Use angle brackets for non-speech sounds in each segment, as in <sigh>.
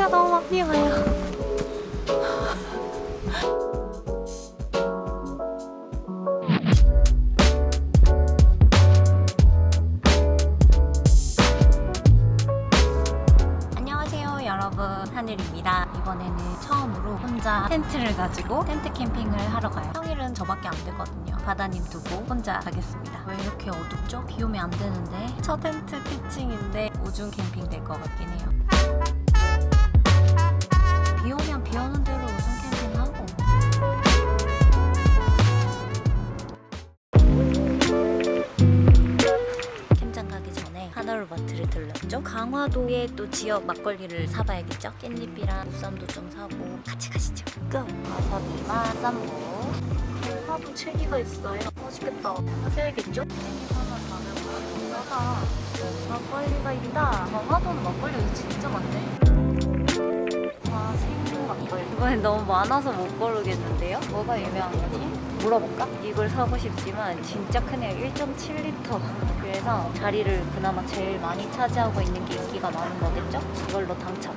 비가 너무 많이 와요. 안녕하세요 여러분. 하늘입니다. 이번에는 처음으로 혼자 텐트를 가지고 텐트 캠핑을 하러 가요. 평일은 저밖에 안 되거든요. 바다님 두고 혼자 가겠습니다. 왜 이렇게 어둡죠? 비 오면 안 되는데. 첫 텐트 피칭인데 우중 캠핑 될 것 같긴 해요 들렀죠. 강화도에 또 지역 막걸리를 사봐야겠죠. 깻잎이랑 무쌈도 좀 사고 같이 가시죠. 고! 와사비와 쌈무 화도 체리가 있어요. 맛있겠다. 사야겠죠? 깻잎 하나 싸다. 막걸리가 있다. 강화도는 막걸리 가 진짜 많네. 와 생강 막걸리. 이번엔 너무 많아서 못 고르겠는데요? 뭐가 유명한 거지? 물어볼까? 이걸 사고 싶지만 진짜 크네요. 1.7리터. 그래서 자리를 그나마 제일 많이 차지하고 있는 게 인기가 많은 거겠죠? 이걸로 당첨.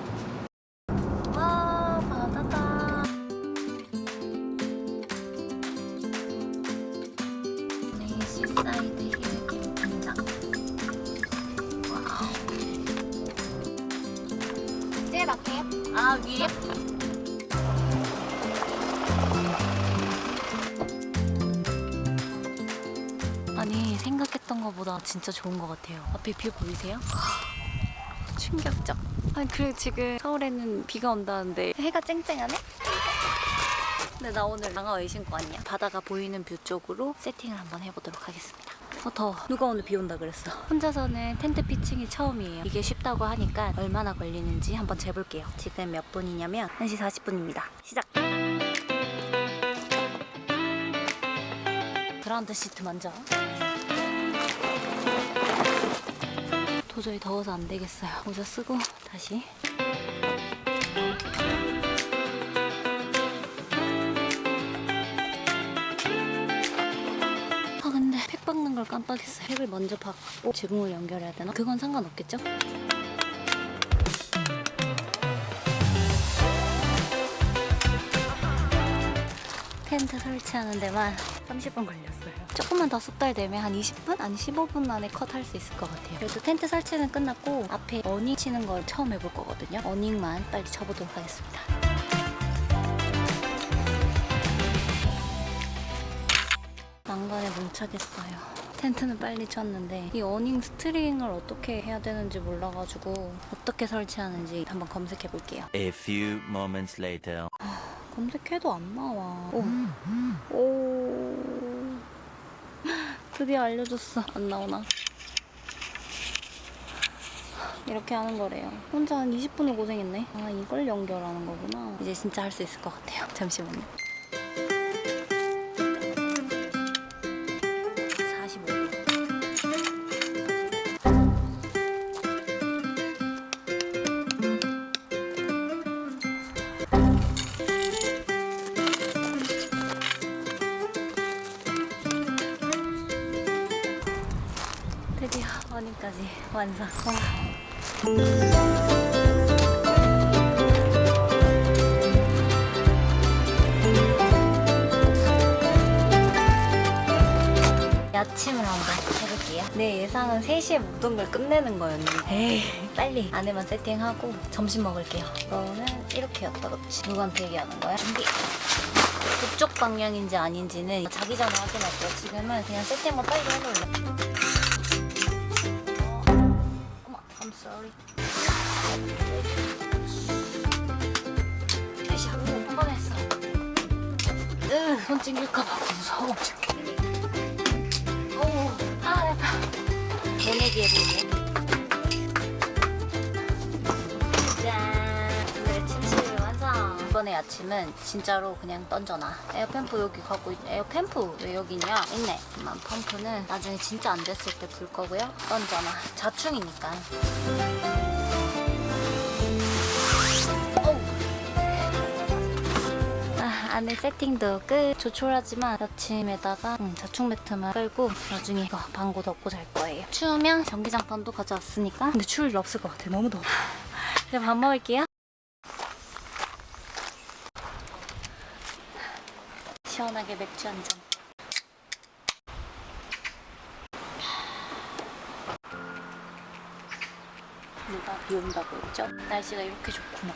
진짜 좋은 것 같아요. 앞에 뷰 보이세요? <gasps> 충격적. 아니 그래 지금 서울에는 비가 온다는데. 해가 쨍쨍하네? 근데 나 오늘 장화의 신고 왔냐? 바다가 보이는 뷰 쪽으로 세팅을 한번 해보도록 하겠습니다. 어 더워. 누가 오늘 비 온다 그랬어? 혼자서는 텐트 피칭이 처음이에요. 이게 쉽다고 하니까 얼마나 걸리는지 한번 재볼게요. 지금 몇 분이냐면 1시 40분입니다. 시작! 그라운드 시트 먼저 도저히 더워서 안 되겠어요 모자 쓰고 다시 아 근데 팩 박는 걸 깜빡했어요 팩을 먼저 박고 지붕을 연결해야 되나? 그건 상관없겠죠? 텐트 설치하는 데만 30분 걸렸어요. 조금만 더 숙달되면 한 20분? 아니 15분 안에 컷 할 수 있을 것 같아요. 그래도 텐트 설치는 끝났고 앞에 어닝 치는 걸 처음 해볼 거거든요. 어닝만 빨리 쳐보도록 하겠습니다. 난간에 뭉차겠어요. 텐트는 빨리 쳤는데 이 어닝 스트링을 어떻게 해야 되는지 몰라가지고 어떻게 설치하는지 한번 검색해 볼게요. A few moments later. 검색해도 안 나와. 오. 오. <laughs> 드디어 알려줬어. 안 나오나? 이렇게 하는 거래요. 혼자 한 20분을 고생했네. 아, 이걸 연결하는 거구나. 이제 진짜 할 수 있을 것 같아요. 잠시만요. 드디어 원인까지 완성. 와. 아침을 한번 해볼게요. 내 예상은 3시에 모든 걸 끝내는 거였는데 에이, 빨리 안에만 세팅하고 점심 먹을게요. 이거는 이렇게 였다 그렇지. 누구한테 얘기하는 거야? 준비. 그쪽 방향인지 아닌지는 자기 전에 확인할게요. 지금은 그냥 세팅만 빨리 해놓을래. I'm sorry. 다시 한번 했어. 으, 손 찡길까봐 무서워. 오, 아, 됐다. 보내기 해볼게. 이번에 아침은 진짜로 그냥 던져놔. 에어펌프 여기 가고 있... 에어펌프 왜 여기 있냐? 있네. 하지만 펌프는 나중에 진짜 안 됐을 때 불 거고요. 던져놔. 자충이니까. 아, 안에 세팅도 끝. 조촐하지만 아침에다가 음, 자충 매트만 깔고 나중에 이거 방구 덮고 잘 거예요. 추우면 전기장판도 가져왔으니까 근데 추울 일 없을 것 같아. 너무 더워. <laughs> 이제 밥 먹을게요. 시원하게 맥주 한 잔. 누가 비 온다고 했죠? 날씨가 이렇게 좋구나.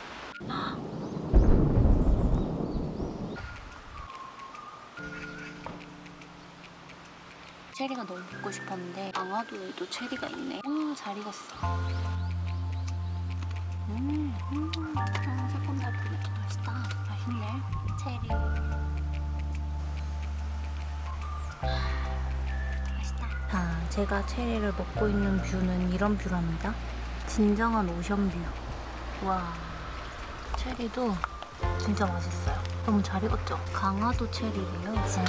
체리가 너무 먹고 싶었는데 강화도에도 체리가 있네. 아, 잘 익었어. 음, 음, 아, 새콤달콤해. 맛있다. 맛있네. 체리. 제가 체리를 먹고 있는 뷰는 이런 뷰랍니다. 진정한 오션뷰. 와, 체리도 진짜 맛있어요. 너무 잘 익었죠? 강화도 체리래요. 짠.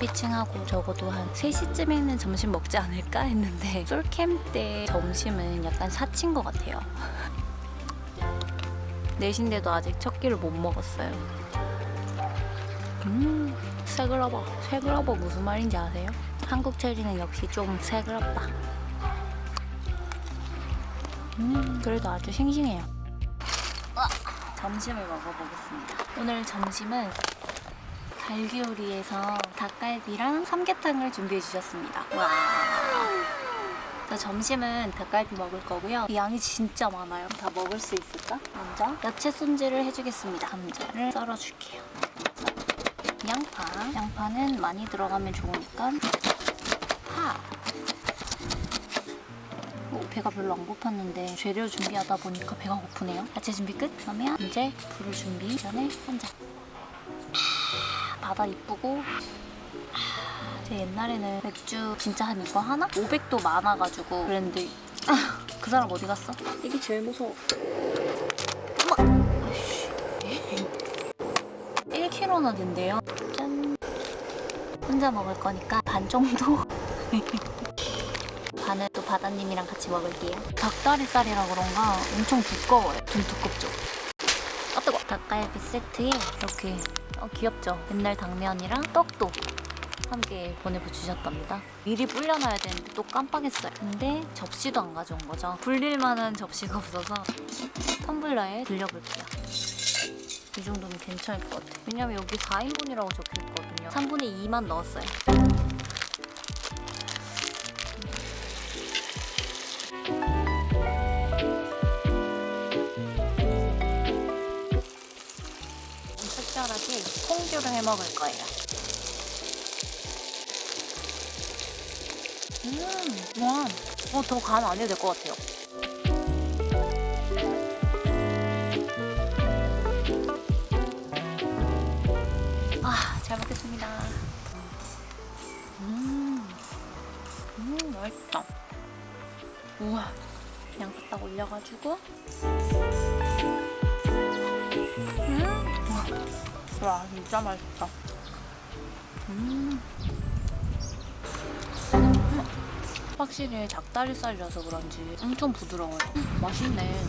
피칭하고 적어도 한 3시쯤에는 점심 먹지 않을까 했는데 <laughs> 솔캠 때 점심은 약간 사친 것 같아요. <laughs> 넷인데도 아직 첫 끼를 못 먹었어요. 음, 새그러버. 새그러버 무슨 말인지 아세요? 한국 체리는 역시 좀 새그럽다. 음, 그래도 아주 싱싱해요. 아, 점심을 먹어보겠습니다. 오늘 점심은 갈기요리에서 닭갈비랑 삼계탕을 준비해 주셨습니다. 와. 자, 점심은 닭갈비 먹을 거고요. 이 양이 진짜 많아요. 다 먹을 수 있을까? 먼저 야채 손질을 해주겠습니다. 감자를 썰어줄게요. 양파. 양파는 많이 들어가면 좋으니까 파. 오, 배가 별로 안 고팠는데 재료 준비하다 보니까 배가 고프네요. 야채 준비 끝. 그러면 이제 불을 준비 전에 한 잔. 바다 이쁘고 제 옛날에는 맥주 진짜 한 이거 하나? 500도 많아가지고 그랬는데 그 사람 어디 갔어? 이게 제일 무서워! 아이씨. 1kg나 된대요 짠 혼자 먹을 거니까 반 정도 <laughs> 반은 또 바다님이랑 같이 먹을게요 닭다리살이라 그런가 엄청 두꺼워요 좀 두껍죠? 아 뜨거 닭갈비 세트에 이렇게 어, 귀엽죠? 옛날 당면이랑 떡도 함께 보내고 주셨답니다. 미리 불려놔야 되는데 또 깜빡했어요. 근데 접시도 안 가져온 거죠. 불릴 만한 접시가 없어서 텀블러에 돌려볼게요. 이 정도면 괜찮을 것 같아요. 왜냐면 여기 4인분이라고 적혀있거든요. 3분의 2만 넣었어요. 특별하게 콩듀를 해 먹을 거예요. 음, 와, 어, 더 간 안 해도 될 것 같아요. 아, 잘 먹겠습니다. 음, 음, 맛있다. 우와, 그냥 딱 올려가지고. 음, 와 진짜 맛있다. 음. 음. 확실히 닭다리살이라서 그런지 엄청 부드러워요. 음, 맛있네.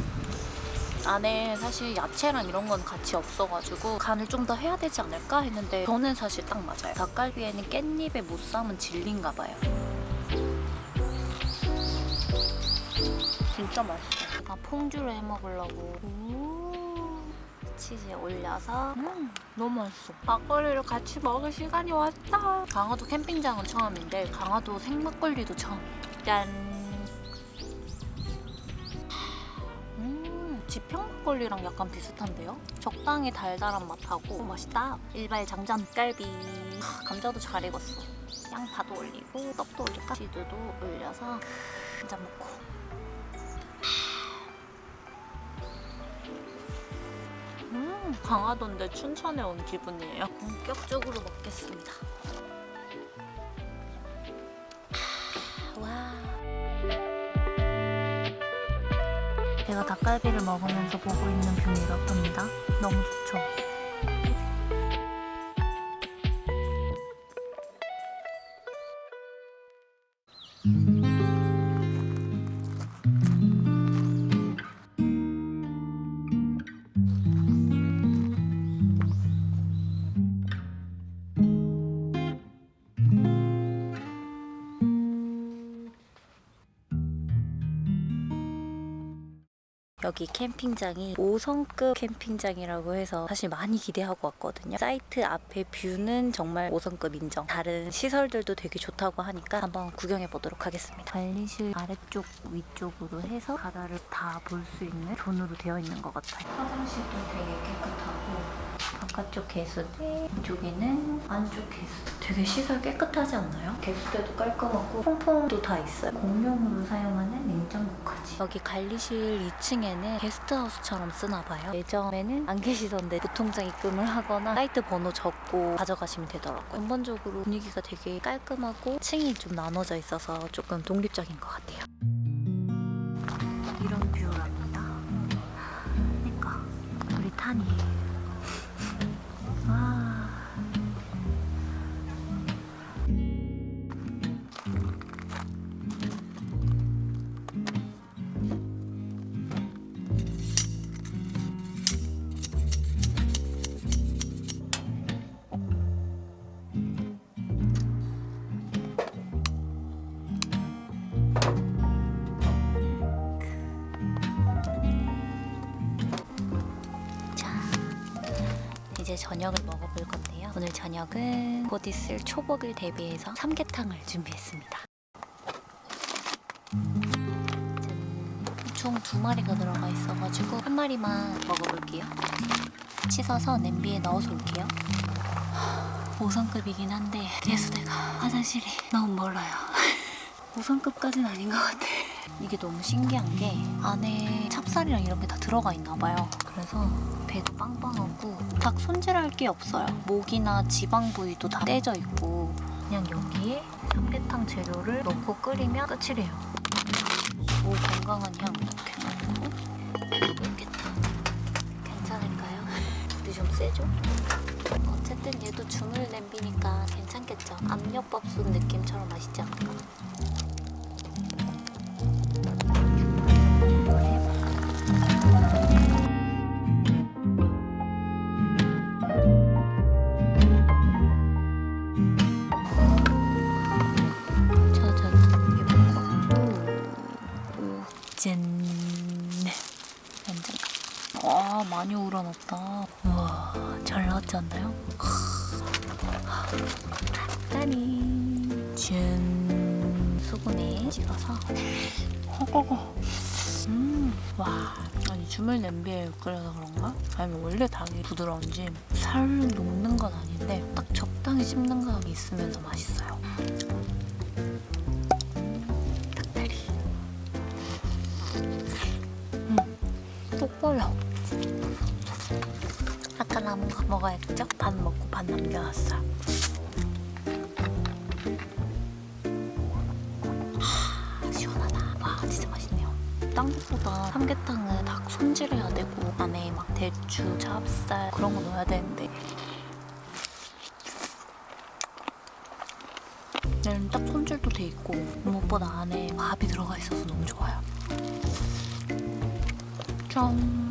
안에 사실 야채랑 이런 건 같이 없어가지고 간을 좀 더 해야 되지 않을까 했는데 저는 사실 딱 맞아요. 닭갈비에는 깻잎에 못 삶은 진리인가 봐요. 진짜 맛있어. 제가 퐁듀를 해 먹으려고. 오. 치즈에 올려서 음, 너무 맛있어. 막걸리를 같이 먹을 시간이 왔다. 강화도 캠핑장은 처음인데 강화도 생막걸리도 처음이에요. 짠. 음, 지평 막걸리랑 약간 비슷한데요? 적당히 달달한 맛하고 오, 맛있다. 일발 장전 갈비. 하, 감자도 잘 익었어. 양파도 올리고 떡도 올릴까? 치즈도 올려서 한잔 먹고. 음, 강화도인데 춘천에 온 기분이에요. 본격적으로 먹겠습니다. 와. 제가 닭갈비를 먹으면서 보고 있는 뷰는 이렇답니다. 너무 좋죠? 여기 캠핑장이 5성급 캠핑장이라고 해서 사실 많이 기대하고 왔거든요. 사이트 앞에 뷰는 정말 5성급 인정. 다른 시설들도 되게 좋다고 하니까 한번 구경해 보도록 하겠습니다. 관리실 아래쪽 위쪽으로 해서 바다를 다 볼 수 있는 존으로 되어 있는 것 같아요. 화장실도 되게 깨끗하고 바깥쪽 개수대 이쪽에는 안쪽 개수대 되게 시설 깨끗하지 않나요? 개수대도 깔끔하고 퐁퐁도 다 있어요 공용으로 사용하는 냉장고까지 여기 관리실 2층에 는 게스트하우스처럼 쓰나 봐요. 예전에는 안 계시던데 보통장 입금을 하거나 사이트 번호 적고 가져가시면 되더라고요. 근본적으로 분위기가 되게 깔끔하고 층이 좀 나눠져 있어서 조금 독립적인 것 같아요. 이런 뷰랍니다. 그러니까 우리 탄이 저녁을 먹어볼 건데요. 오늘 저녁은 곧 있을 초복을 대비해서 삼계탕을 준비했습니다. 총 두 마리가 들어가 있어가지고 한 마리만 먹어볼게요. 씻어서 냄비에 넣어서 올게요. 5성급이긴 한데 개수대가 화장실이 너무 멀어요. <laughs> 5성급까지는 아닌 것 같아. 이게 너무 신기한 게 안에 찹쌀이랑 이런 게 다 들어가 있나 봐요. 그래서 배도 빵빵하고 닭 손질할 게 없어요. 목이나 지방 부위도 다 떼져 있고 그냥 여기에 삼계탕 재료를 넣고 끓이면 끝이래요. 오 건강한 향 이렇게 넣고 삼계탕 괜찮을까요? <laughs> 불이 좀 세죠? 어쨌든 얘도 주물 냄비니까 괜찮겠죠? 압력밥솥 느낌처럼 않을 많이 우러났다. 우와 잘 나왔지 않나요? 따니. 짠. 소금에 찍어서. 허거거. 음 와. 아니 주물 냄비에 끓여서 그런가? 아니면 원래 닭이 부드러운지? 살을 녹는 건 아닌데 딱 적당히 씹는 감이 있으면서 맛있어요. 닭다리. 톡 벌려 아까 남은 거 먹어야겠죠? 반 먹고 반 남겨놨어요. 하, 시원하다. 와 진짜 맛있네요. 딴 것보다 삼계탕은 닭 손질해야 되고 안에 막 대추, 찹쌀 그런 거 넣어야 되는데. 얘는 딱 손질도 돼 있고 무엇보다 안에 밥이 들어가 있어서 너무 좋아요. 짠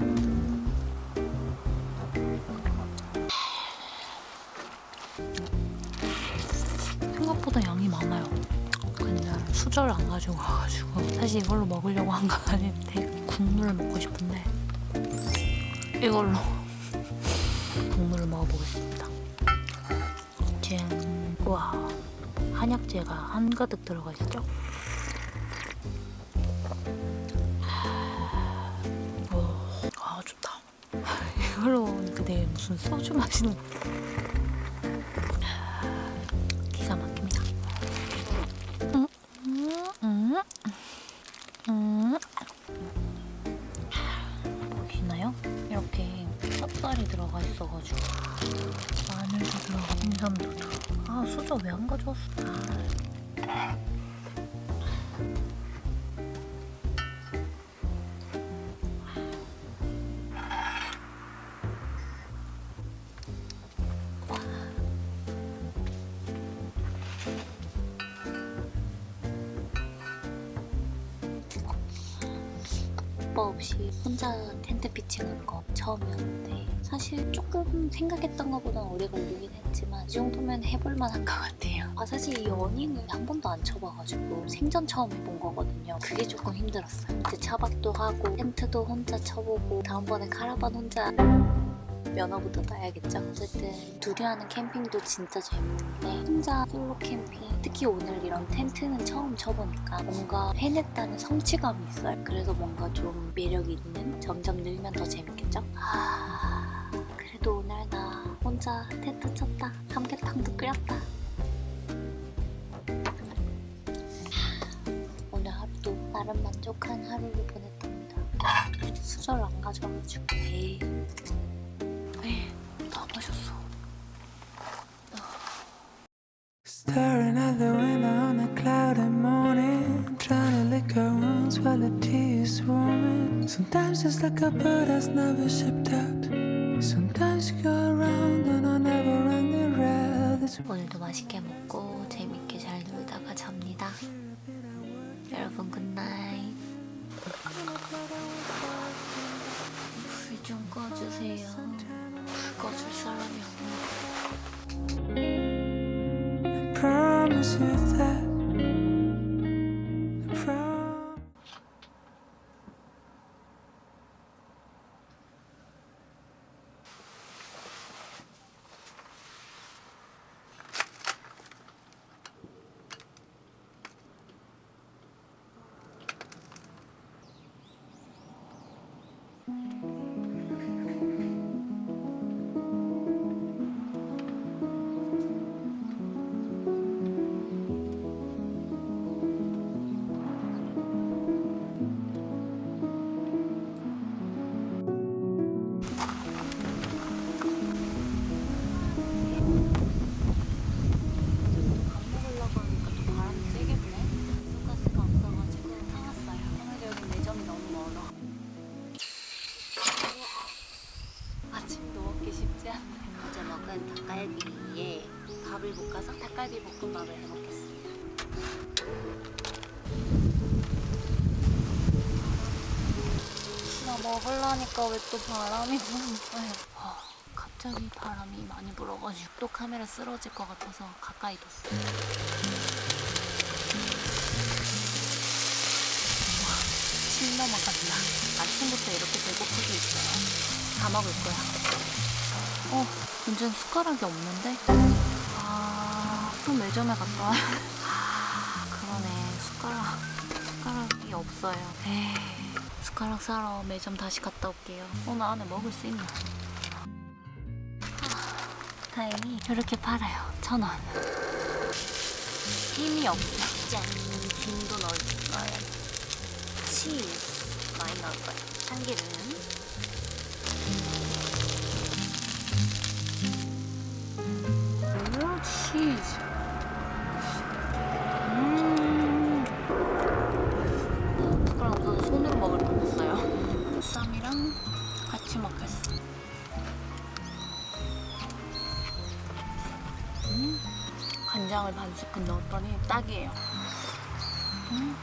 가지고 와가지고 사실 이걸로 먹으려고 한 건 아닌데 국물을 먹고 싶은데 이걸로 국물을 먹어보겠습니다. 짠 우와. 한약재가 한가득 들어가 있죠? 오, 아 좋다. <laughs> 이걸로 먹으니까 되게 무슨 소주 마시는 것 수저 왜안 가져왔어 아. 오빠 없이 혼자 텐트 피칭한 거 처음이었는데 사실 조금 생각했던 것보다 오래 걸리긴 했지만 이 정도면 해볼 만한 것 같아요. 아 사실 이 어닝을 한 번도 안 쳐봐가지고 생전 처음 해본 거거든요. 그게 조금 힘들었어요. 이제 차박도 하고 텐트도 혼자 쳐보고 다음번에 카라반 혼자 면허부터 따야겠죠? 어쨌든 둘이 하는 캠핑도 진짜 재밌는데 혼자 솔로 캠핑 특히 오늘 이런 텐트는 처음 쳐보니까 뭔가 해냈다는 성취감이 있어요. 그래서 뭔가 좀 매력이 있는 점점 늘면 더 재밌겠죠? 아... 그래도 오늘 나 혼자 텐트 쳤다. 삼계탕도 끓였다. 오늘 하루도 나름 만족한 하루를 보냈답니다. 수저를 안 가져와가지고. 에이 왜? 다 마셨어. Staring out the window on a cloudy morning, trying to lick our wounds while the tea is swarming. Sometimes it's like a bird that's never shipped out. Sometimes you go around on a never-ending rail. This 오늘도 맛있게 먹고 재밌게 잘 놀다가 잡니다. 他们写在。 먹으려니까 왜 또 바람이 부는 거야? 아, 갑자기 바람이 많이 불어가지고 또 카메라 쓰러질 것 같아서 가까이 뒀어. 와, 침 넘어간다. 아침부터 이렇게 배고프게 있어요. 다 먹을 거야. 어, 문제는 숟가락이 없는데? 아, 또 매점에 갔다 와. 아, 그러네. 숟가락, 숟가락이 없어요. 에이, 숟가락 사러 매점 다시 갔다 올게요. 오늘 안에 먹을 수 있나? 다행히 이렇게 팔아요. 천 원. 힘이 없어. 짠. 김도 넣을까요? 치즈 많이 넣을 거예요. 참기름. 스푼 넣었더니 딱이에요. 음,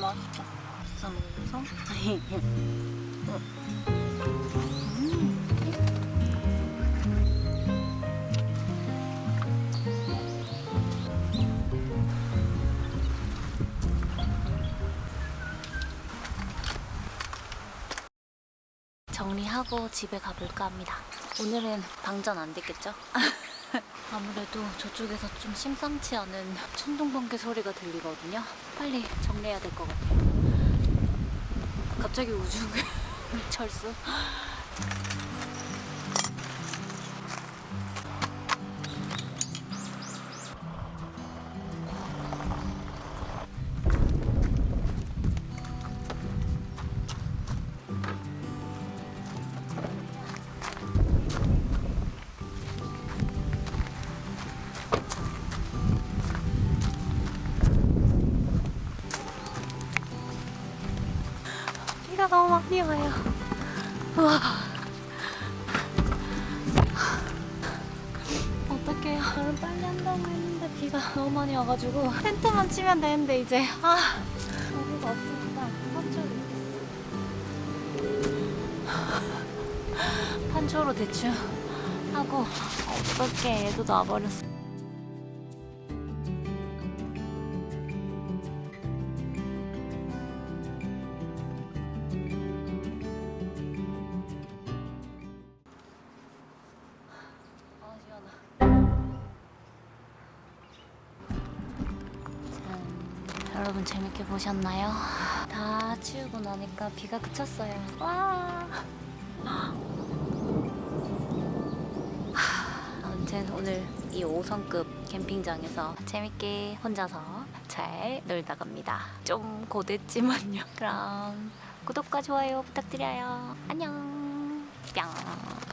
맛있다. 비싸 먹어서. 음. 정리하고 집에 가볼까 합니다. 오늘은 방전 안 됐겠죠? <laughs> 아무래도 저쪽에서 좀 심상치 않은 천둥 번개 소리가 들리거든요. 빨리 정리해야 될 것 같아요. 갑자기 우중 철수. <laughs> 비가 너무 많이 와요. 우와. 어떡해요. 나는 빨리 한다고 했는데 비가 너무 많이 와가지고 텐트만 치면 되는데 이제 아 여기가 없으니까 있겠어. 판초로 대충 하고 어떻게 애도 놔버렸어. 여러분 재밌게 보셨나요? 다 치우고 나니까 비가 그쳤어요. 와. 아무튼 오늘 이 5성급 캠핑장에서 재밌게 혼자서 잘 놀다 갑니다. 좀 고됐지만요. <laughs> 그럼 구독과 좋아요 부탁드려요. 안녕. 뿅.